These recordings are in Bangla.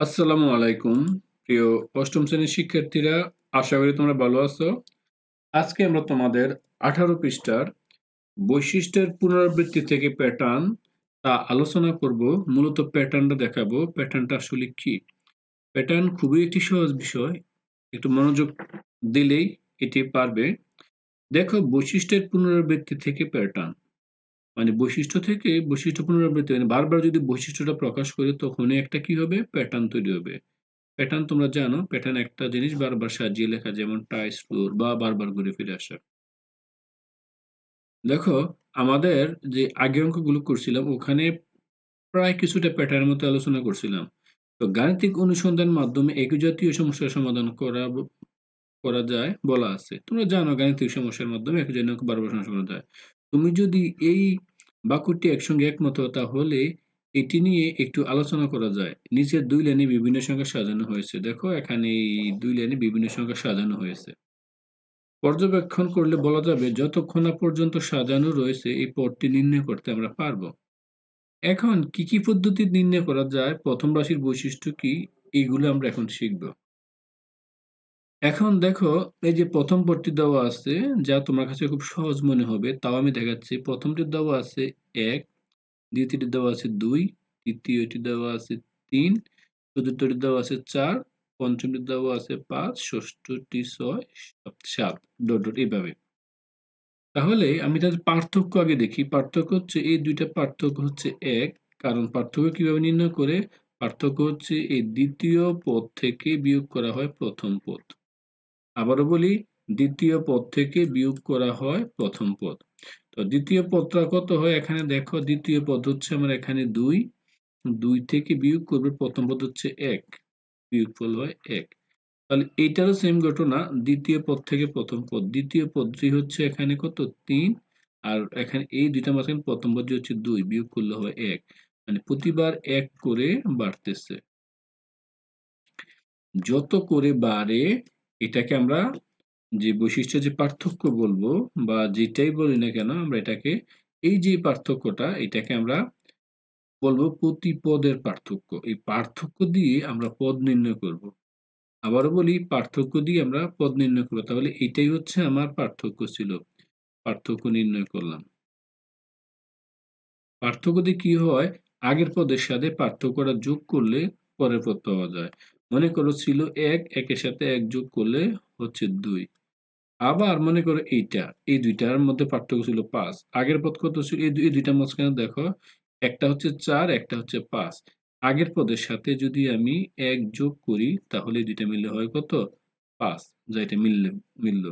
আসসালামু আলাইকুম, প্রিয় অষ্টম শ্রেণির শিক্ষার্থীরা, আশা করি তোমরা ভালো আছো। আজকে আমরা তোমাদের আঠারো পৃষ্ঠার বৈশিষ্ট্যের পুনরাবৃত্তি থেকে প্যাটার্ন তা আলোচনা করব। মূলত প্যাটার্নটা দেখাবো। প্যাটার্নটা আসলে কি? প্যাটার্ন খুবই একটি সহজ বিষয়। একটু মনোযোগ দিলেই এটি পারবে। দেখো, বৈশিষ্ট্যের পুনরাবৃত্তি থেকে প্যাটার্ন মানে বৈশিষ্ট্য থেকে বৈশিষ্ট্য পুনরাবৃত্তি মানে বারবার যদি বৈশিষ্ট্যটা প্রকাশ করে, তখনই একটা কি হবে? প্যাটার্ন তৈরি হবে। প্যাটার্ন তোমরা জানো প্যাটার্ন একটা জিনিস বারবার সাজিয়ে লেখা, যেমন টাইস ফ্লোর বা বারবার ঘুরে ফিরে আসা। দেখো, আমাদের যে আগে অঙ্কগুলো করছিলাম, ওখানে প্রায় কিছুটা প্যাটার্নের মতো আলোচনা করছিলাম। তো গাণিতিক অনুসন্ধানের মাধ্যমে একই জাতীয় সমস্যার সমাধান করা করা যায় বলা আছে। তোমরা জানো গাণিতিক সমস্যার মাধ্যমে একই জাতীয় বারবার সমস্যা করা যায়। তুমি যদি এই বাক্যটি একসঙ্গে একমত, তাহলে এটি নিয়ে একটু আলোচনা করা যায়। নিচের দুই লাইনে বিভিন্ন সংখ্যা সাজানো হয়েছে। দেখো, এখানে এই দুই লাইনে বিভিন্ন সংখ্যা সাজানো হয়েছে। পর্যবেক্ষণ করলে বলা যাবে, যতক্ষণ না পর্যন্ত সাজানো রয়েছে, এই পদটি নির্ণয় করতে আমরা পারব। এখন কি কি পদ্ধতি নির্ণয় করা যায়? প্রথম রাশির বৈশিষ্ট্য কি? এইগুলো আমরা এখন শিখব। এখন দেখো, এই যে প্রথম পদটি দেওয়া আছে, যা তোমার কাছে খুব সহজ মনে হবে, তাও আমি দেখাচ্ছি। প্রথমটি দেওয়া আছে এক, দ্বিতীয়টি দেওয়া আছে দুই, তৃতীয়টি দেওয়া আছে তিন, চতুর্থটি দেওয়া আছে চার, পঞ্চমটি দেওয়া আছে পাঁচ, ষষ্ঠটি ছয়, সাত ডট ডট, এইভাবে। তাহলে আমি তাদের পার্থক্য আগে দেখি। পার্থক্য হচ্ছে, এই দুইটা পার্থক্য হচ্ছে এক, কারণ পার্থক্য কীভাবে নির্ণয় করে? পার্থক্য হচ্ছে, এই দ্বিতীয় পদ থেকে বিয়োগ করা হয় প্রথম পদ। আবারও বলি, দ্বিতীয় পদ থেকে বিয়োগ করা হয় প্রথম পদ। তো দ্বিতীয় পদটা কত হয়? এখানে দেখো, দ্বিতীয় পদ হচ্ছে আমার এখানে দুই। দুই থেকে বিয়োগ করবে, প্রথম পদ হচ্ছে এক। বিয়োগফল হয় এক। তাহলে এইটারও সেম ঘটনা, দ্বিতীয় পদ থেকে প্রথম পদ। দ্বিতীয় পদটি হচ্ছে এখানে কত? তিন। আর এখানে এই দুইটা মাঝখানে প্রথম পদটি হচ্ছে দুই, বিয়োগ করলে হয় এক। মানে প্রতিবার এক করে বাড়তেছে। যত করে বাড়ে এটাকে আমরা যে বৈশিষ্ট্য, যে পার্থক্য বলব বা যেটাই বলি না কেন, আমরা এটাকে এই যে পার্থক্যটা, এটাকে আমরা বলব প্রতি পদের পার্থক্য। এই পার্থক্য দিয়ে আমরা পদ নির্ণয় করব। আবারও বলি, পার্থক্য দিয়ে আমরা পদ নির্ণয় করব। তাহলে এটাই হচ্ছে আমার পার্থক্য ছিল। পার্থক্য নির্ণয় করলাম। পার্থক্য দিয়ে কি হয়? আগের পদের সাথে পার্থক্যটা যোগ করলে পরের পদ পাওয়া যায়। মনে করো ছিল এক, একের সাথে এক যোগ করলে হচ্ছে দুই। আবার মনে করো এইটা, এই দুইটার মধ্যে পার্থক্য ছিল পাঁচ। আগের পদ কত ছিল? এই দুইটা মাঝখানে দেখো, একটা হচ্ছে চার, একটা হচ্ছে পাঁচ। আগের পদের সাথে যদি আমি এক যোগ করি, তাহলে দুইটা মিললে হয় কত? পাঁচ, যা এটা মিললে, মিলল।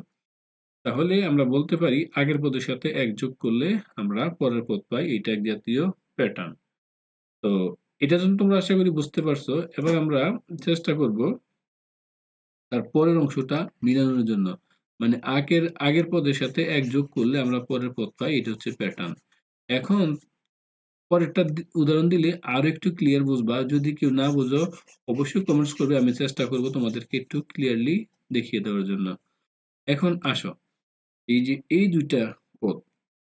তাহলে আমরা বলতে পারি, আগের পদের সাথে এক যোগ করলে আমরা পরের পদ পাই এটা এক জাতীয় প্যাটার্ন তো এটা জন্য তোমরা আশা করি বুঝতে পারছ, এবার আমরা চেষ্টা করব তার পরের অংশটা মিলানোর জন্য। মানে আগের আগের পদের সাথে এক যোগ করলে আমরা পরের পদ পাই, এটা হচ্ছে প্যাটার্ন এখন পরেরটা উদাহরণ দিলে আরও একটু ক্লিয়ার বুঝবা। যদি কেউ না বুঝো, অবশ্যই কমেন্টস করবে, আমি চেষ্টা করব তোমাদেরকে একটু ক্লিয়ারলি দেখিয়ে দেওয়ার জন্য। এখন আসো। এই যে, এই দুইটা পদ,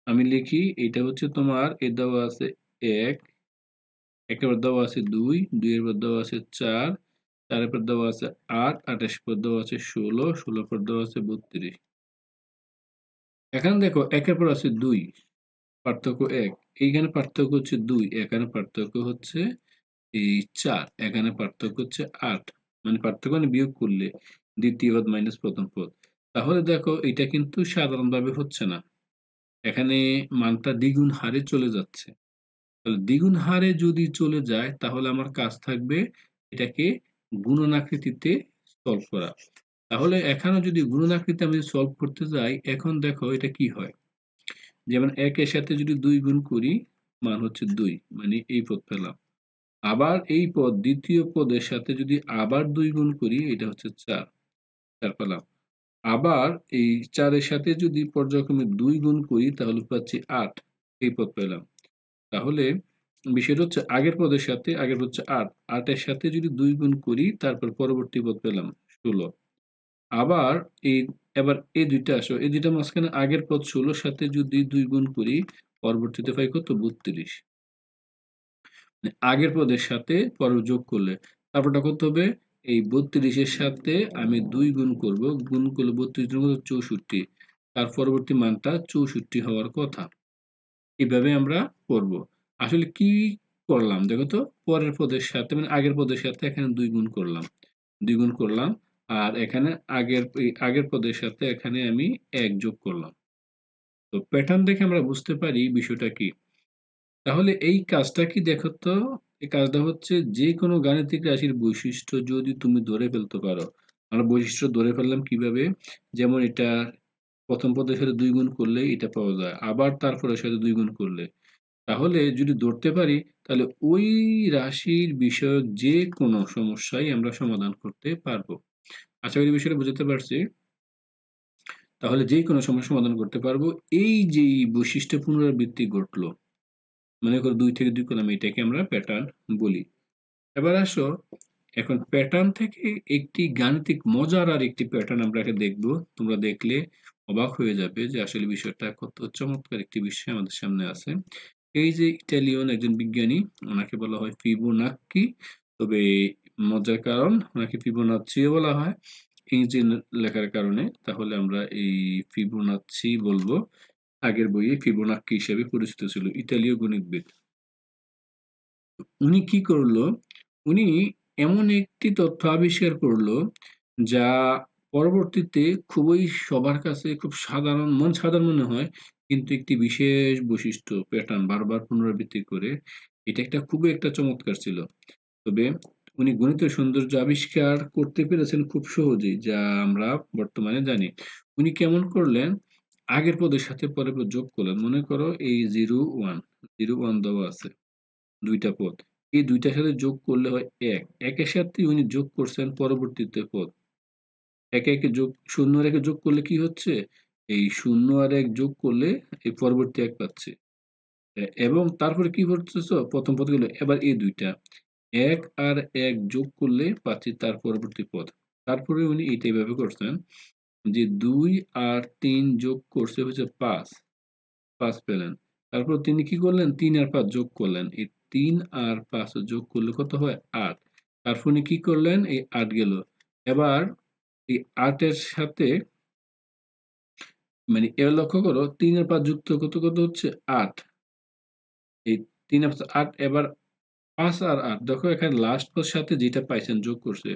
আমি লিখি, এটা হচ্ছে তোমার, এ দেওয়া আছে এক একের পর দেওয়া আছে দুই, দুইয়ের পর দেওয়া আছে চার, চারের পর দেওয়া আছে আট আঠাশ পর দেওয়া আছে ষোলো ষোলো পর দেওয়া আছে বত্রিশ। এখানে দেখো একের পর আছে দুই, পার্থক্য এক। এইখানে পার্থক্য হচ্ছে দুই, এখানে পার্থক্য হচ্ছে এই চার, এখানে পার্থক্য হচ্ছে আট। মানে পার্থক্য মানে বিয়োগ করলে দ্বিতীয় পদ মাইনাস প্রথম পদ। তাহলে দেখো এটা কিন্তু সাধারণভাবে হচ্ছে না। এখানে মানটা দ্বিগুণ হারে চলে যাচ্ছে। তাহলে দ্বিগুণ হারে যদি চলে যায়, তাহলে আমার কাজ থাকবে এটাকে গুণনাকৃতিতে সলভ করা। তাহলে এখানে যদি গুণনাকৃতি আমি সলভ করতে যাই, এখন দেখো এটা কি হয়? যেমন একের সাথে যদি দুই গুণ করি, মান হচ্ছে দুই মানে এই পদ পেলাম। আবার এই পদ দ্বিতীয় পদের সাথে যদি আবার দুই গুণ করি, এটা হচ্ছে চার চার পেলাম। আবার এই চারের সাথে যদি পর্যায়ক্রমে দুই গুণ করি, তাহলে পাচ্ছি আট, এই পদ পেলাম। তাহলে বিষয়টা হচ্ছে আগের পদের সাথে, আগের হচ্ছে আট। আটের সাথে যদি দুই গুণ করি, তারপর পরবর্তী পদ পেলাম ষোলো। আবার এই, এবার এই দুইটা, আসো, এই দুইটা মাঝখানে আগের পদ ষোলোর সাথে যদি দুই গুণ করি, পরবর্তীতে পাই কত? বত্রিশ। মানে আগের পদের সাথে পর যোগ করলে, তারপরটা করতে হবে? এই বত্রিশের সাথে আমি দুই গুণ করব, গুণ করলে বত্রিশ চৌষট্টি। তার পরবর্তী মানটা চৌষট্টি হওয়ার কথা। এভাবে আমরা করব? আসলে কি করলাম? দেখো তো, পরের পদের সাথে মানে আগের পদের সাথে এখানে দুই গুণ করলাম। দুই গুণ করলাম, আর এখানে আগের আগের পদের সাথে এখানে আমি এক যোগ করলাম। তো প্যাটার্ন দেখে আমরা বুঝতে পারি বিষয়টা কি। তাহলে এই কাজটা কি দেখো তো, এই কাজটা হচ্ছে যে কোনো গাণিতিক রাশির বৈশিষ্ট্য যদি তুমি ধরে ফেলতে পারো। আমরা বৈশিষ্ট্য ধরে ফেললাম কীভাবে? যেমন এটা প্রথম পদের সাথে দুই গুণ করলে এটা পাওয়া যায়। আবার তারপরের সাথে দুই গুণ করলে। তাহলে যদি ধরতে পারি, তাহলে ওই রাশির বিষয়ক যে কোনো সমস্যাই আমরা সমাধান করতে পারব। আশা করি বিষয়টা বুঝতে পারছি। তাহলে যে কোনো সমস্যা সমাধান করতে পারব। এই যে বৈশিষ্ট্য পুনরাবৃত্তি ঘটলো, মনে করো দুই থেকে দুই করলাম এটাকে আমরা প্যাটার্ন বলি। এবার আসো, এখন প্যাটার্ন থেকে একটি গাণিতিক মজার আর একটি প্যাটার্ন আমরা দেখব। তোমরা দেখলে অবাক হয়ে যাবে যে আসলে বিষয়টা কত চমৎকার একটি বিষয় আমাদের সামনে আছে। এই যে ইটালিয়ান একজন বিজ্ঞানী, ওনাকে বলা হয় ফিবোনাক্কি, তবে মজার কারণ ওনাকে ফিবোনাচ্ছিও বলা হয়। ইংরেজি লেখার কারণে তাহলে আমরা এই ফিবোনাচ্ছি বলব। আগের বইয়ে ফিবোনাক্কি হিসেবে পরিচিত ছিল ইতালীয় গণিতবিদ। উনি কি করল? উনি এমন একটি তথ্য আবিষ্কার করল যা পরবর্তীতে খুবই সবার কাছে খুব সাধারণ, মন সাধারণ মনে হয়, কিন্তু একটি বিশেষ বৈশিষ্ট্য প্যাটার্ন বারবার পুনরাবৃত্তি করে, এটা একটা খুবই একটা চমৎকার ছিল। তবে উনি গণিতের সৌন্দর্য আবিষ্কার করতে পেরেছেন খুব সহজেই, যা আমরা বর্তমানে জানি। উনি কেমন করলেন? আগের পদের সাথে পরের পদ যোগ করলেন। মনে করো এই জিরো ওয়ান জিরো ওয়ান দেওয়া আছে, দুইটা পদ। এই দুইটার সাথে যোগ করলে হয় এক। একের সাথে উনি যোগ করছেন পরবর্তীতে পদ। একে একে যোগ, শূন্য আর একে যোগ করলে কি হচ্ছে? এই শূন্য আর এক যোগ করলে এই পরবর্তী এক পাচ্ছে। এবং তারপরে কি করতেছ প্রথম পদ গেল, এবার এই দুইটা। এক আর এক যোগ করলে পাচ্ছি তার পরবর্তী পদ। তারপরে উনি এইটা এইভাবে করছেন যে দুই আর তিন যোগ করছে হচ্ছে পাঁচ পাঁচ পেলেন। তারপর তিনি কি করলেন? তিন আর পাঁচ যোগ করলেন। এই তিন আর পাঁচ যোগ করলে কত হয়? আট। তারপর উনি কি করলেন? এই আট গেল। এবার এই আটের সাথে মানে এবার লক্ষ্য করো তিন আর পাঁচ যুক্ত কত কত হচ্ছে? আট। এই তিন আট, এবার পাঁচ আর আট, দেখো এখানে লাস্ট পর সাথে যেটা পাইছেন যোগ করছে,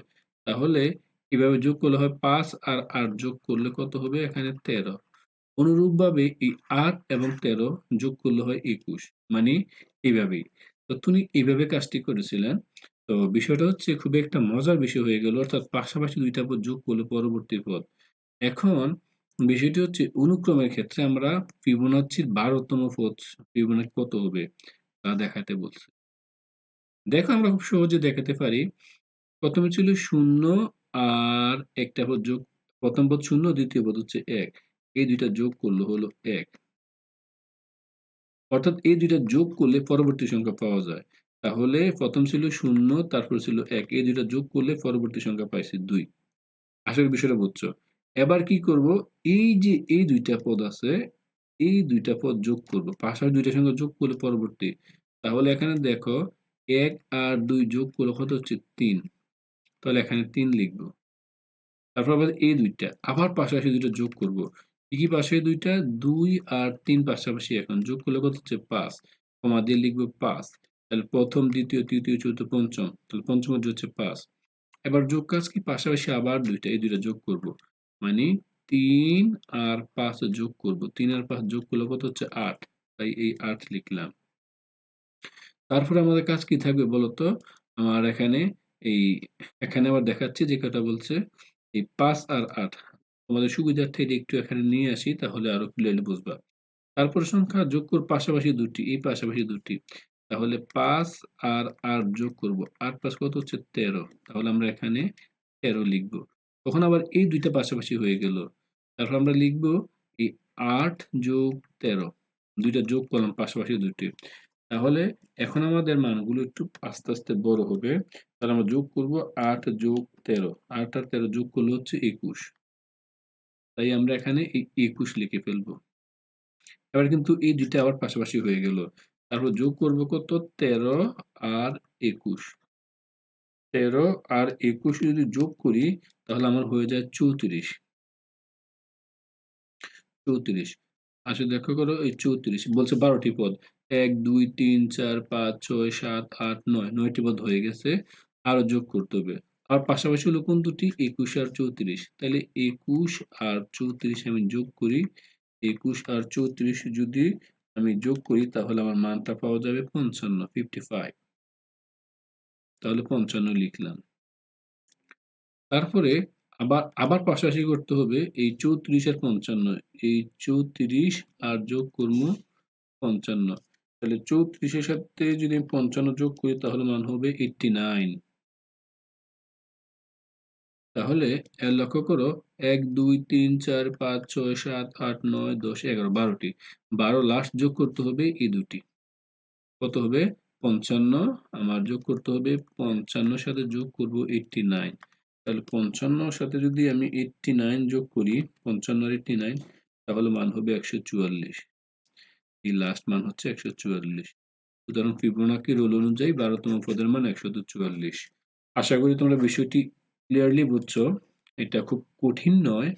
তাহলে এভাবে যোগ করলে হয় পাঁচ আর আট যোগ করলে কত হবে? এখানে তেরো। অনুরূপভাবে এই আট এবং তেরো যোগ করলে হয় একুশ। মানে এইভাবেই। তো তুমি এইভাবে কাজটি করেছিলেন। তো বিষয়টা হচ্ছে খুবই একটা মজার বিষয় হয়ে গেল। অর্থাৎ পাশাপাশি দুইটা পদ যোগ করলে পরবর্তী পদ। এখন বিষয়টি হচ্ছে অনুক্রমের ক্ষেত্রে আমরা ফিবোনাচ্ছির বারোতম পদ ফিবোনাচ্ছি কত হবে তা দেখাতে বলছে। দেখো আমরা খুব সহজে দেখাতে পারি। প্রথমে ছিল শূন্য আর একটা পদ যোগ, প্রথম পদ শূন্য, দ্বিতীয় পদ হচ্ছে এক। এই দুইটা যোগ করলে হলো এক। অর্থাৎ এই দুইটা যোগ করলে পরবর্তী সংখ্যা পাওয়া যায়। তাহলে প্রথম ছিল শূন্য, তারপর ছিল এক। এই দুইটা যোগ করলে পরবর্তী সংখ্যা পাইছি দুই। আসলে বিষয়টা বুঝছ? এবার কি করব? এই যে এই দুইটা পদ আছে, এই দুইটা পদ যোগ করব। পাশার দুইটা সংখ্যা যোগ করলে পরবর্তী। তাহলে এখানে দেখো, এক আর দুই যোগ করলে কত হচ্ছে তিন। তাহলে এখানে তিন লিখব। তারপর আবার এই দুইটা। আবার পাশাপাশি দুইটা যোগ করব। কি কি পাশে দুইটা? দুই আর তিন পাশাপাশি এখন যোগ করলে কত হচ্ছে পাঁচ। কমা দিয়ে লিখব পাঁচ। তাহলে প্রথম, দ্বিতীয়, তৃতীয়, চতুর্থ, পঞ্চম। তাহলে পঞ্চম হচ্ছে পাঁচ। এবার যোগ কাজ কি? পাশাপাশি আবার দুইটা, এই দুইটা যোগ করব। মানে তিন আর পাঁচ যোগ করব। তিন আর পাঁচ যোগ করলে কত হচ্ছে? আট। তাই এই আট লিখলাম। তারপরে আমাদের কাজ কি থাকবে বলতো? আমার এখানে এই, এখানে আবার দেখাচ্ছি যে কথা বলছে, এই পাঁচ আর আট। তোমাদের সুবিধার্থে এটি একটু এখানে নিয়ে আসি, তাহলে আরও ক্লিয়ারলি বুঝবা। তারপর সংখ্যা যোগ করব পাশাপাশি দুটি, এই পাশাপাশি দুটি। তাহলে পাঁচ আর আট যোগ করব। আট পাঁচ কত হচ্ছে তেরো। তাহলে আমরা এখানে তেরো লিখব। তখন আবার এই দুইটা পাশাপাশি হয়ে গেল। তারপর আমরা লিখব এই আট যোগ তেরো। দুইটা যোগ করলাম পাশাপাশি দুটি তাহলে এখন আমাদের মানগুলো একটু আস্তে আস্তে বড় হবে। তাহলে আমরা যোগ করব আট যোগ তেরো। আট আর তেরো যোগ করলে হচ্ছে একুশ। তাই আমরা এখানে এই একুশ লিখে ফেলব। এবার কিন্তু এই দুইটা আবার পাশাপাশি হয়ে গেল। তারপর যোগ করব কত? তেরো আর একুশ। তেরো আর একুশ যদি যোগ করি, তাহলে আমার হয়ে যায় চৌত্রিশ। চৌত্রিশ। আসলে দেখো করো, এই চৌত্রিশ, বলছে বারোটি পদ। এক, দুই, তিন, চার, পাঁচ, ছয়, সাত, আট, নয়, নয়টি পদ হয়ে গেছে, আরও যোগ করতে হবে। আর পাশাপাশি হলো কোন দুটি? একুশ আর চৌত্রিশ। তাহলে একুশ আর চৌত্রিশ আমি যোগ করি। একুশ আর চৌত্রিশ যদি আমি যোগ করি, তাহলে আমার মানটা পাওয়া যাবে পঞ্চান্ন ফিফটি ফাইভ তাহলে পঞ্চান্ন লিখলাম। তারপরে আবার আবার পাশাপাশি করতে হবে, এই চৌত্রিশ আর পঞ্চান্ন, এই চৌত্রিশ আর যোগ করব পঞ্চান্ন। তাহলে চৌত্রিশের সাথে যদি পঞ্চান্ন যোগ করি, তাহলে মান হবে এইটটি নাইন তাহলে লক্ষ্য করো, এক, দুই, তিন, চার, পাঁচ, ছয়, সাত, আট, নয়, দশ, এগারো, বারোটি। বারো লাস্ট যোগ করতে হবে এই দুটি কত হবে? পঞ্চান্ন। আমার যোগ করতে হবে পঞ্চান্নর সাথে যোগ করব এইটটি নাইন তাহলে পঞ্চান্নর সাথে যদি আমি এইটটি নাইন যোগ করি, পঞ্চান্ন এইটটি নাইন তাহলে মান হবে একশো চুয়াল্লিশ। এই লাস্ট মান হচ্ছে একশো চুয়াল্লিশ। সুতরাং ফিবোনাকি রোল অনুযায়ী বারোতম পদের মান একশত চুয়াল্লিশ। আশা করি তোমরা বিষয়টি ক্লিয়ারলি বুঝছ, এটা খুব কঠিন নয়,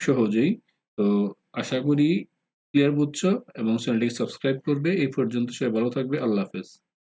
সহজেই। তো আশা করি ক্লিয়ার বুঝছ এবং চ্যানেলটিকে সাবস্ক্রাইব করবে। এই পর্যন্ত সবাই ভালো থাকবে। আল্লাহ হাফেজ।